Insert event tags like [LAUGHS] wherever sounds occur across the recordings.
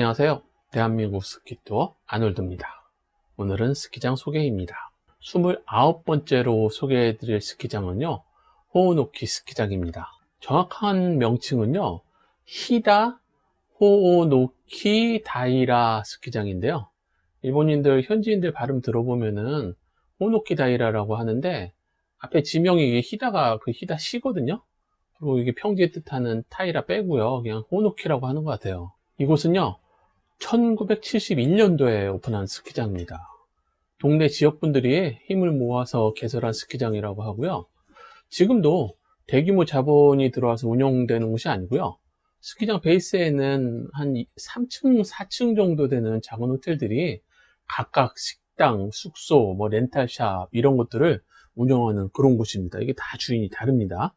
안녕하세요. 대한민국 스키투어 아놀드입니다. 오늘은 스키장 소개입니다. 29번째로 소개해 드릴 스키장은요, 호오노키 스키장입니다. 정확한 명칭은요, 히다 호오노키 다이라 스키장인데요. 일본인들, 현지인들 발음 들어보면은 호노키 다이라라고 하는데, 앞에 지명이 이게 히다가 그 히다 시거든요. 그리고 이게 평지의 뜻하는 타이라 빼고요. 그냥 호노키라고 하는 것 같아요. 이곳은요, 1971년도에 오픈한 스키장입니다. 동네 지역분들이 힘을 모아서 개설한 스키장이라고 하고요. 지금도 대규모 자본이 들어와서 운영되는 곳이 아니고요. 스키장 베이스에는 한 3층, 4층 정도 되는 작은 호텔들이 각각 식당, 숙소, 뭐 렌탈샵 이런 것들을 운영하는 그런 곳입니다. 이게 다 주인이 다릅니다.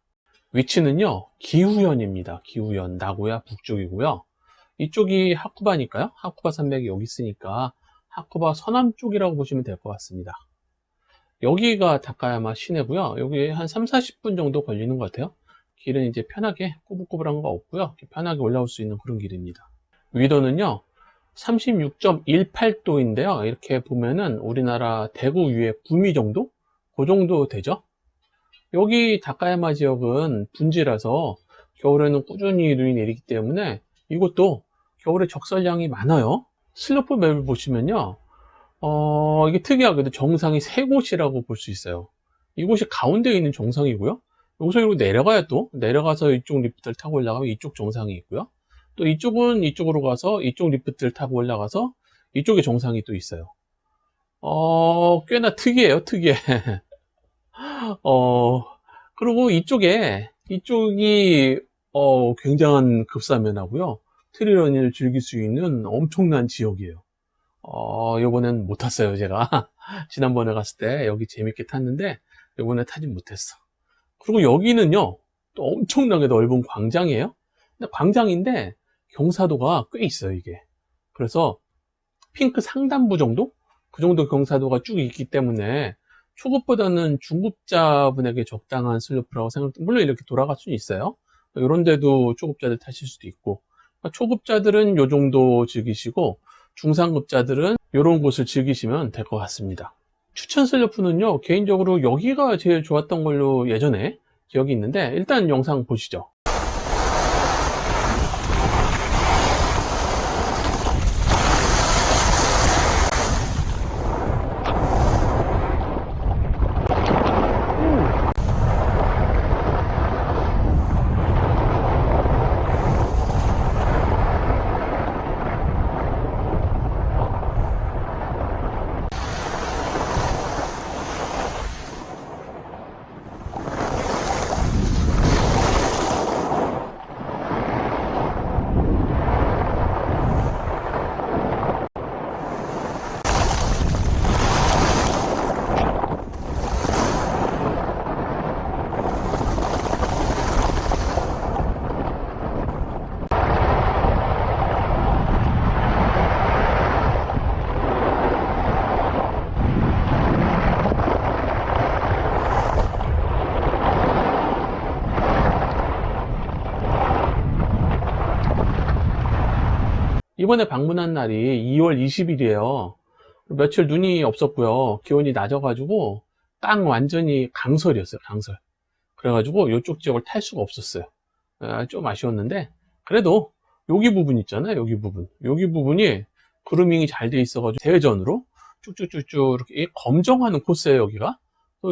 위치는요, 기후현입니다. 기후현, 나고야 북쪽이고요. 이쪽이 하쿠바니까요. 하쿠바 산맥이 여기 있으니까 하쿠바 서남 쪽이라고 보시면 될 것 같습니다. 여기가 다카야마 시내고요. 여기 한 3, 40분 정도 걸리는 것 같아요. 길은 이제 편하게 꼬불꼬불한 거 없고요. 편하게 올라올 수 있는 그런 길입니다. 위도는요. 36.18도인데요. 이렇게 보면은 우리나라 대구 위에 구미 정도? 그 정도 되죠. 여기 다카야마 지역은 분지라서 겨울에는 꾸준히 눈이 내리기 때문에 이것도 겨울에 적설량이 많아요. 슬로프 맵을 보시면요. 어, 이게 특이하게도 정상이 세 곳이라고 볼 수 있어요. 이곳이 가운데에 있는 정상이고요. 여기서 이렇게 내려가야 또, 내려가서 이쪽 리프트를 타고 올라가면 이쪽 정상이 있고요. 또 이쪽은 이쪽으로 가서 이쪽 리프트를 타고 올라가서 이쪽에 정상이 또 있어요. 어, 꽤나 특이해요, 특이해. [LAUGHS] 어, 그리고 이쪽에, 이쪽이, 어, 굉장한 급사면하고요. 트리런을 즐길 수 있는 엄청난 지역이에요. 어, 요번엔 못 탔어요, 제가. [LAUGHS] 지난번에 갔을 때 여기 재밌게 탔는데, 요번에 타진 못했어. 그리고 여기는요, 또 엄청나게 넓은 광장이에요. 근데 광장인데, 경사도가 꽤 있어요, 이게. 그래서, 핑크 상단부 정도? 그 정도 경사도가 쭉 있기 때문에, 초급보다는 중급자분에게 적당한 슬로프라고 생각, 물론 이렇게 돌아갈 수는 있어요. 이런 데도 초급자들 타실 수도 있고, 초급자들은 요 정도 즐기시고 중상급자들은 이런 곳을 즐기시면 될 것 같습니다. 추천 슬로프는요 개인적으로 여기가 제일 좋았던 걸로 예전에 기억이 있는데 일단 영상 보시죠. 이번에 방문한 날이 2월 20일이에요. 며칠 눈이 없었고요. 기온이 낮아가지고 땅 완전히 강설이었어요. 강설. 그래가지고 이쪽 지역을 탈 수가 없었어요. 아, 좀 아쉬웠는데 그래도 여기 부분 있잖아요. 여기 부분. 여기 부분이 그루밍이 잘 돼 있어가지고 대회전으로 쭉쭉쭉쭉 이렇게 검정하는 코스예요. 여기가.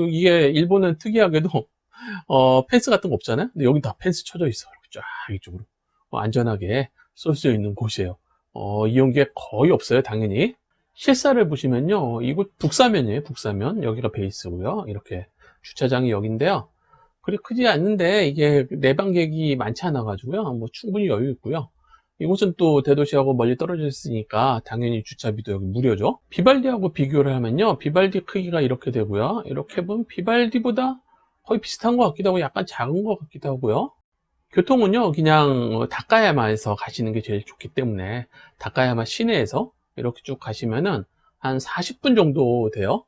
이게 일본은 특이하게도 [LAUGHS] 어, 펜스 같은 거 없잖아요. 근데 여기 다 펜스 쳐져 있어. 이렇게 쫙 이쪽으로 뭐 안전하게 쏠 수 있는 곳이에요. 어, 이용기에 거의 없어요, 당연히. 실사를 보시면요, 이곳 북사면이에요, 북사면. 여기가 베이스고요. 이렇게 주차장이 여기인데요. 그리 크지 않는데 이게 내방객이 많지 않아 가지고요. 뭐 충분히 여유 있고요. 이곳은 또 대도시하고 멀리 떨어져 있으니까 당연히 주차비도 여기 무료죠. 비발디하고 비교를 하면요. 비발디 크기가 이렇게 되고요. 이렇게 보면 비발디보다 거의 비슷한 것 같기도 하고 약간 작은 것 같기도 하고요. 교통은요, 그냥 다카야마에서 가시는 게 제일 좋기 때문에 다카야마 시내에서 이렇게 쭉 가시면은 한 40분 정도 돼요.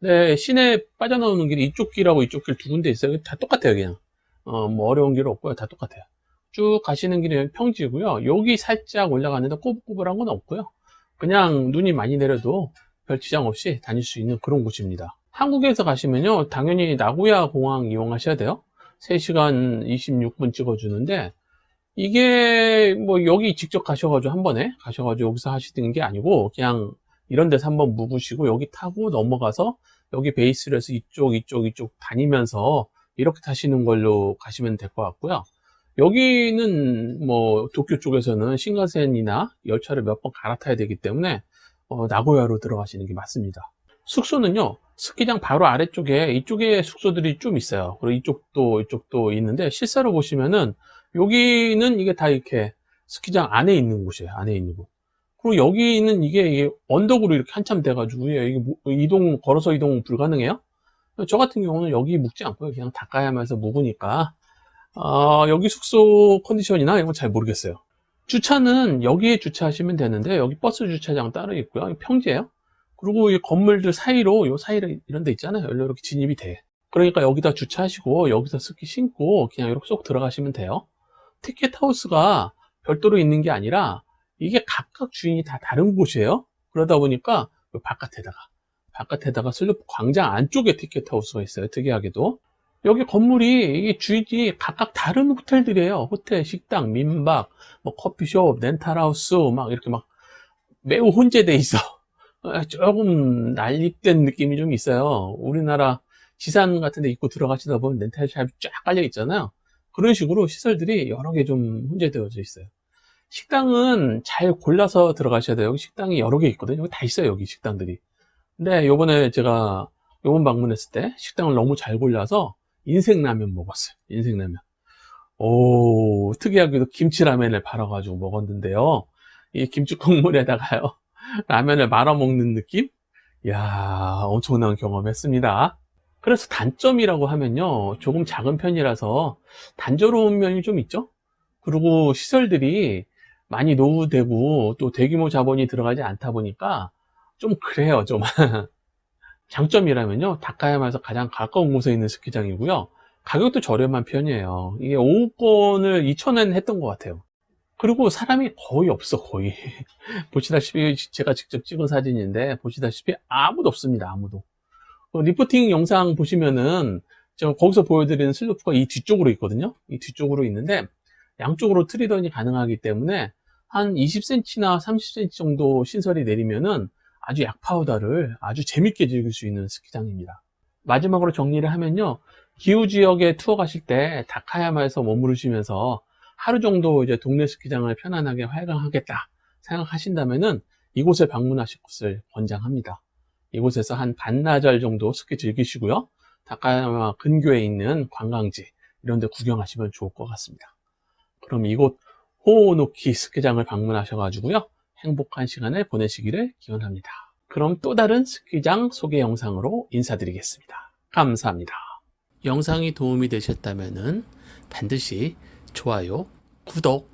네, 시내 빠져나오는 길이 이쪽 길하고 이쪽 길 두 군데 있어요. 다 똑같아요, 그냥. 어, 뭐 어려운 길 없고요. 다 똑같아요. 쭉 가시는 길이 평지고요. 여기 살짝 올라가는데 꼬불꼬불한 건 없고요. 그냥 눈이 많이 내려도 별 지장 없이 다닐 수 있는 그런 곳입니다. 한국에서 가시면요, 당연히 나고야 공항 이용하셔야 돼요. 3시간 26분 찍어주는데, 이게 뭐 여기 직접 가셔가지고 한 번에 가셔가지고 여기서 하시는 게 아니고, 그냥 이런 데서 한번 묵으시고 여기 타고 넘어가서 여기 베이스를 해서 이쪽, 이쪽, 이쪽 다니면서 이렇게 타시는 걸로 가시면 될 것 같고요. 여기는 뭐 도쿄 쪽에서는 신간센이나 열차를 몇 번 갈아타야 되기 때문에 어, 나고야로 들어가시는 게 맞습니다. 숙소는요, 스키장 바로 아래쪽에 이쪽에 숙소들이 좀 있어요. 그리고 이쪽도 이쪽도 있는데 실제로 보시면은 여기는 이게 다 이렇게 스키장 안에 있는 곳이에요. 안에 있는 곳. 그리고 여기는 이게, 언덕으로 이렇게 한참 돼가지고 이게 뭐- 이동 걸어서 이동 불가능해요. 저 같은 경우는 여기 묵지 않고요. 그냥 닭가야마에서 묵으니까 아, 여기 숙소 컨디션이나 이런 건 잘 모르겠어요. 주차는 여기에 주차하시면 되는데 여기 버스 주차장 따로 있고요. 평지예요. 그리고 이 건물들 사이로 요 사이로 이런 데 있잖아요. 이렇게 진입이 돼. 그러니까 여기다 주차하시고 여기서 스키 신고 그냥 이렇게 쏙 들어가시면 돼요. 티켓 하우스가 별도로 있는 게 아니라 이게 각각 주인이 다 다른 곳이에요. 그러다 보니까 요 바깥에다가 바깥에다가 슬로프 광장 안쪽에 티켓 하우스가 있어요. 특이하게도. 여기 건물이 이게 주인이 각각 다른 호텔들이에요. 호텔, 식당, 민박, 뭐 커피숍, 렌탈하우스 막 이렇게 막 매우 혼재돼 있어. 아, 조금 난립된 느낌이 좀 있어요. 우리나라 지산 같은 데 입고 들어가시다 보면 렌탈샵이 쫙 깔려 있잖아요. 그런 식으로 시설들이 여러 개 좀 혼재되어져 있어요. 식당은 잘 골라서 들어가셔야 돼요. 여기 식당이 여러 개 있거든요. 여기 다 있어요. 여기 식당들이. 근데 요번에 제가 요번 방문했을 때 식당을 너무 잘 골라서 인생라면 먹었어요. 인생라면. 오, 특이하게도 김치라면을 발아가지고 먹었는데요. 이 김치 국물에다가요. 라면을 말아 먹는 느낌? 이야, 엄청난 경험했습니다. 그래서 단점이라고 하면요. 조금 작은 편이라서 단조로운 면이 좀 있죠? 그리고 시설들이 많이 노후되고 또 대규모 자본이 들어가지 않다 보니까 좀 그래요, 좀. [LAUGHS] 장점이라면요. 다카야마에서 가장 가까운 곳에 있는 스키장이고요. 가격도 저렴한 편이에요. 이게 5권을 2,000원 했던 것 같아요. 그리고 사람이 거의 없어, 거의. [LAUGHS] 보시다시피 제가 직접 찍은 사진인데 보시다시피 아무도 없습니다, 아무도. 그 리포팅 영상 보시면은 제가 거기서 보여드리는 슬로프가 이 뒤쪽으로 있거든요. 이 뒤쪽으로 있는데 양쪽으로 트리던이 가능하기 때문에 한 20cm나 30cm 정도 신설이 내리면은 아주 약파우다를 아주 재밌게 즐길 수 있는 스키장입니다. 마지막으로 정리를 하면요. 기후 지역에 투어 가실 때 다카야마에서 머무르시면서 하루 정도 이제 동네 스키장을 편안하게 활강하겠다 생각하신다면은 이곳에 방문하실 것을 권장합니다. 이곳에서 한 반나절 정도 스키 즐기시고요. 다카야마 근교에 있는 관광지 이런 데 구경하시면 좋을 것 같습니다. 그럼 이곳 호오노키 스키장을 방문하셔가지고요. 행복한 시간을 보내시기를 기원합니다. 그럼 또 다른 스키장 소개 영상으로 인사드리겠습니다. 감사합니다. 영상이 도움이 되셨다면 반드시 좋아요, 구독,